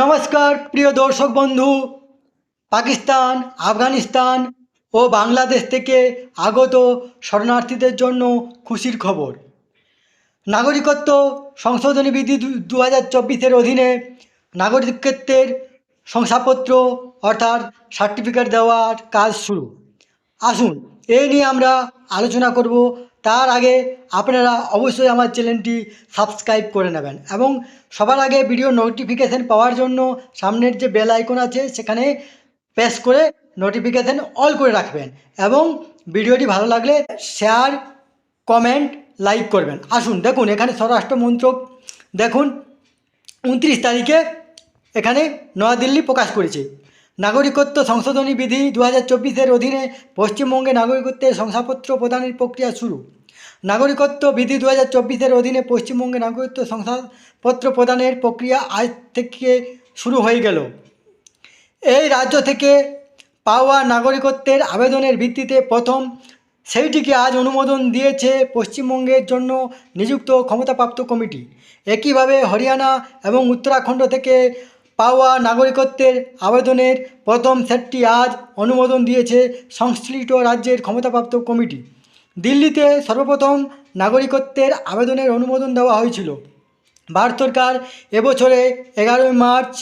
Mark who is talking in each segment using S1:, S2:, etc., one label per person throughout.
S1: নমস্কার, প্রিয় দর্শক বন্ধু। পাকিস্তান, আফগানিস্তান ও বাংলাদেশ থেকে আগত শরণার্থীদের জন্য খুশির খবর। নাগরিকত্ব সংশোধনী বিধি দু হাজার চব্বিশের অধীনে নাগরিকত্বের শংসাপত্র অর্থাৎ সার্টিফিকেট দেওয়ার কাজ শুরু। আসুন এই নিয়ে আমরা আলোচনা করব। তার আগে আপনারা অবশ্যই আমার চ্যানেলটি সাবস্ক্রাইব করে নেবেন এবং সবার আগে ভিডিও নোটিফিকেশান পাওয়ার জন্য সামনের যে বেল আইকন আছে সেখানে প্রেস করে নোটিফিকেশান অল করে রাখবেন এবং ভিডিওটি ভালো লাগলে শেয়ার, কমেন্ট, লাইক করবেন। আসুন, দেখুন, এখানে স্বরাষ্ট্র মন্ত্রক, দেখুন, উনত্রিশ তারিখে এখানে নয়াদিল্লি প্রকাশ করেছে। নাগরিকত্ব সংশোধনী বিধি দু হাজার অধীনে পশ্চিমবঙ্গে নাগরিকত্বের শংসাপত্র প্রদানের প্রক্রিয়া শুরু। নাগরিকত্ব বিধি দু হাজার অধীনে পশ্চিমবঙ্গে নাগরিকত্ব শংসাপত্র প্রদানের প্রক্রিয়া আজ থেকে শুরু হয়ে গেল। এই রাজ্য থেকে পাওয়া নাগরিকত্বের আবেদনের ভিত্তিতে প্রথম সেইটিকে আজ অনুমোদন দিয়েছে পশ্চিমবঙ্গের জন্য নিযুক্ত ক্ষমতাপ্রাপ্ত কমিটি। একইভাবে হরিয়ানা এবং উত্তরাখণ্ড থেকে পাওয়া নাগরিকত্বের আবেদনের প্রথম সেটটি আজ অনুমোদন দিয়েছে সংশ্লিষ্ট রাজ্যের ক্ষমতাপ্রাপ্ত কমিটি। দিল্লিতে সর্বপ্রথম নাগরিকত্বের আবেদনের অনুমোদন দেওয়া হয়েছিল। ভারত সরকার এবছরে এগারোই মার্চ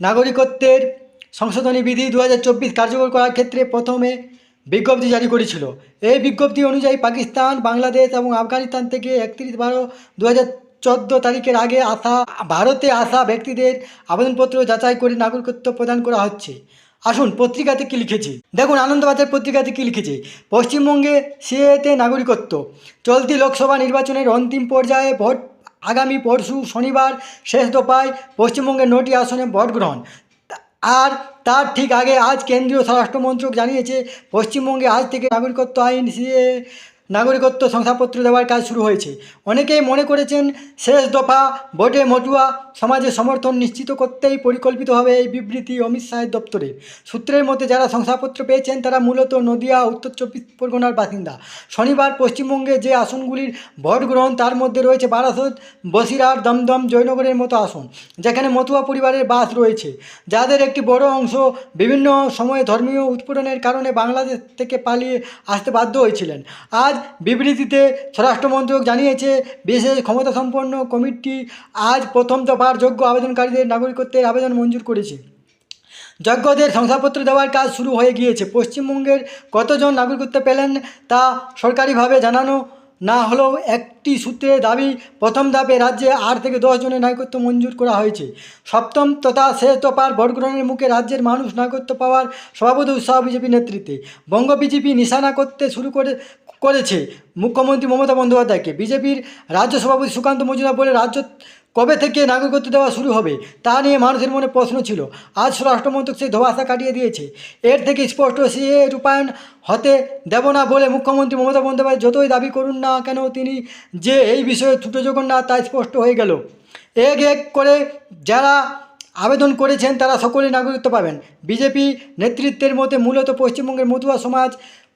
S1: নাগরিকত্বের সংশোধনী বিধি দু হাজার চব্বিশ কার্যকর করার ক্ষেত্রে প্রথমে বিজ্ঞপ্তি জারি করেছিল। এই বিজ্ঞপ্তি অনুযায়ী পাকিস্তান, বাংলাদেশ এবং আফগানিস্তান থেকে একত্রিশ বারো দু চোদ্দ তারিখের আগে আসা, ভারতে আসা ব্যক্তিদের আবেদনপত্র যাচাই করে নাগরিকত্ব প্রদান করা হচ্ছে। আসুন, পত্রিকাতে কী লিখেছে? দেখুন, আনন্দবাজার পত্রিকাতে কী লিখেছে? পশ্চিমবঙ্গে সিএতে নাগরিকত্ব। চলতি লোকসভা নির্বাচনের অন্তিম পর্যায়ে ভোট আগামী পরশু শনিবার শেষ দফায় পশ্চিমবঙ্গের নটি আসনে ভোট গ্রহণ। আর তার ঠিক আগে আজ কেন্দ্রীয় স্বরাষ্ট্রমন্ত্রক জানিয়েছে, পশ্চিমবঙ্গে আজ থেকে নাগরিকত্ব আইন সিএ নাগরিকত্ব শংসাপত্র দেওয়ার কাজ শুরু হয়েছে। অনেকেই মনে করেছেন শেষ দফা ভোটে মটুয়া সমাজের সমর্থন নিশ্চিত করতেই পরিকল্পিতভাবে এই বিবৃতি অমিত শাহের দপ্তরে। সূত্রের মতে, যারা শংসাপত্র পেয়েছেন তারা মূলত নদিয়া, উত্তর চব্বিশ পরগনার বাসিন্দা। শনিবার পশ্চিমবঙ্গে যে আসনগুলির ভোট গ্রহণ তার মধ্যে রয়েছে বারাসত, বসিরহাট, দমদম, জয়নগরের মতো আসন, যেখানে মতুয়া পরিবারের বাস রয়েছে। যাদের একটি বড় অংশ বিভিন্ন সময়ে ধর্মীয় উৎপীড়নের কারণে বাংলাদেশ থেকে পালিয়ে আসতে বাধ্য হয়েছিলেন। আজ বিবৃতিতে স্বরাষ্ট্রমন্ত্রক জানিয়েছে, বিশেষ ক্ষমতাসম্পন্ন কমিটি আজ প্রথম দফার যোগ্য আবেদনকারীদের নাগরিকত্বের আবেদন মঞ্জুর করেছে। যজ্ঞদের শংসাপত্র দেওয়ার কাজ শুরু হয়ে গিয়েছে। পশ্চিমবঙ্গের কতজন নাগরিকত্ব পেলেন তা সরকারিভাবে জানানো না হলেও একটি সূত্রে দাবি, প্রথম ধাপে রাজ্যে আট থেকে দশ জনের নাগরিকত্ব মঞ্জুর করা হয়েছে। সপ্তম তথা শেষ দফার ভোট গ্রহণের মুখে রাজ্যের মানুষ নাগরিকত্ব পাওয়ার সভাপতি উৎসাহ বিজেপি নেতৃত্বে। বঙ্গ বিজেপি নিশানা করতে শুরু করে, করেছে মুখ্যমন্ত্রী মমতা বন্দ্যোপাধ্যায়কে। বিজেপির রাজ্য সভাপতি সুকান্ত মজুমদার বলে, রাজ্য কবে থেকে নাগরিকত্ব দেওয়া শুরু হবে তা নিয়ে মানুষের মনে প্রশ্ন ছিল। আজ স্বরাষ্ট্রমন্ত্রক সেই ধোয়াশা কাটিয়ে দিয়েছে। এর থেকে স্পষ্ট সিএ রূপায়ণ হতে দেব না বলে মুখ্যমন্ত্রী মমতা বন্দ্যোপাধ্যায় যতই দাবি করুন না কেন, তিনি যে এই বিষয়ে ছুটো যোগন না তা স্পষ্ট হয়ে গেল। এক এক করে যারা আবেদন করেছেন তারা সকলেই নাগরিকত্ব পাবেন। বিজেপি নেতৃত্বের মতে মূলত পশ্চিমবঙ্গের মতুয়া সমাজ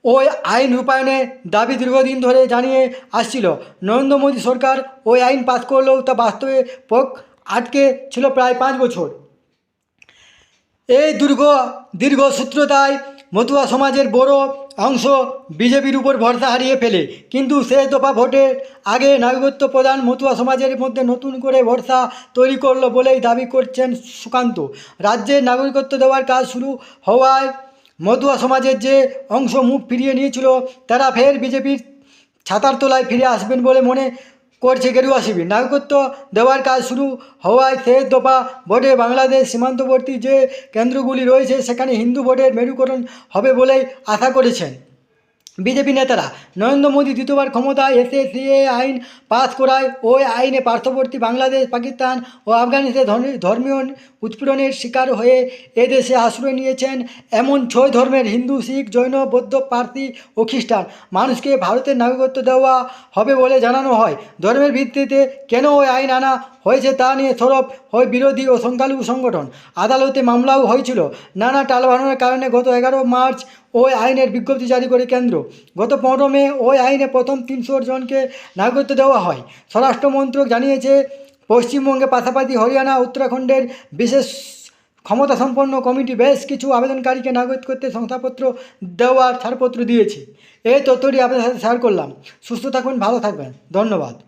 S1: ওই আইন রূপায়ণের দাবি দীর্ঘদিন ধরে জানিয়ে আসছিল। নরেন্দ্র মোদী সরকার ওই আইন পাস করলেও তা বাস্তবে পক আটকে ছিল প্রায় পাঁচ বছর। এই দুর্গ দীর্ঘ সূত্রতায় মতুয়া সমাজের বড় অংশ বিজেপির উপর ভরসা হারিয়ে ফেলে। কিন্তু শেষ দফা ভোটের আগে নাগরিকত্ব প্রদান মতুয়া সমাজের মধ্যে নতুন করে ভরসা তৈরি করল বলেই দাবি করছেন সুকান্ত। রাজ্যের নাগরিকত্ব দেওয়ার কাজ শুরু হওয়ায় মতুয়া সমাজের যে অংশ মুখ ফিরিয়ে নিয়েছিল, তারা ফের বিজেপির ছাতার তলায় ফিরে আসবেন বলে মনে করছে গেরুয়া শিবির। নাগরিকত্ব দেওয়ার কাজ শুরু হওয়ায় শেষ দফা ভোটে বাংলাদেশ সীমান্তবর্তী যে কেন্দ্রগুলি রয়েছে, সেখানে হিন্দু ভোটের মেরুকরণ হবে বলেই আশা করেছেন। বিজেপি নেতারা নরেন্দ্র মোদী দ্বিতীয়বার ক্ষমতায় এসে সিএ আইন পাস করায় ওই আইনে পার্শ্ববর্তী বাংলাদেশ, পাকিস্তান ও আফগানিস্তান ধর্মী- ধর্মীয় উৎপীড়নের শিকার হয়ে এদেশে আশ্রয় নিয়েছেন এমন ছয় ধর্মের হিন্দু, শিখ, জৈন, বৌদ্ধ, পার্সি ও খ্রিস্টান। মানুষকে ভারতের নাগরিকত্ব দেওয়া হবে বলে জানানো হয়। ধর্মের ভিত্তিতে কেন ওই আইন আনা হয়েছে তা নিয়ে সরব হয় বিরোধী ও সংখ্যালঘু সংগঠন। আদালতে মামলাও হয়েছিল। নানা টালবাহানোর কারণে গত এগারো মার্চ ওই আইনের বিজ্ঞপ্তি জারি করে কেন্দ্র। গত পনেরো মে ওই আইনে প্রথম তিনশো জনকে নাগরিকত্ব দেওয়া হয়। স্বরাষ্ট্র মন্ত্রক জানিয়েছে, পশ্চিমবঙ্গে পাশাপাশি হরিয়ানা, উত্তরাখণ্ডের বিশেষ ক্ষমতাসম্পন্ন কমিটি বেশ কিছু আবেদনকারীকে নাগরিকত্বের শংসাপত্র দেওয়ার ছাড়পত্র দিয়েছে। এই তথ্যটি আপনাদের সাথে শেয়ার করলাম। সুস্থ থাকুন, ভালো থাকবেন। ধন্যবাদ।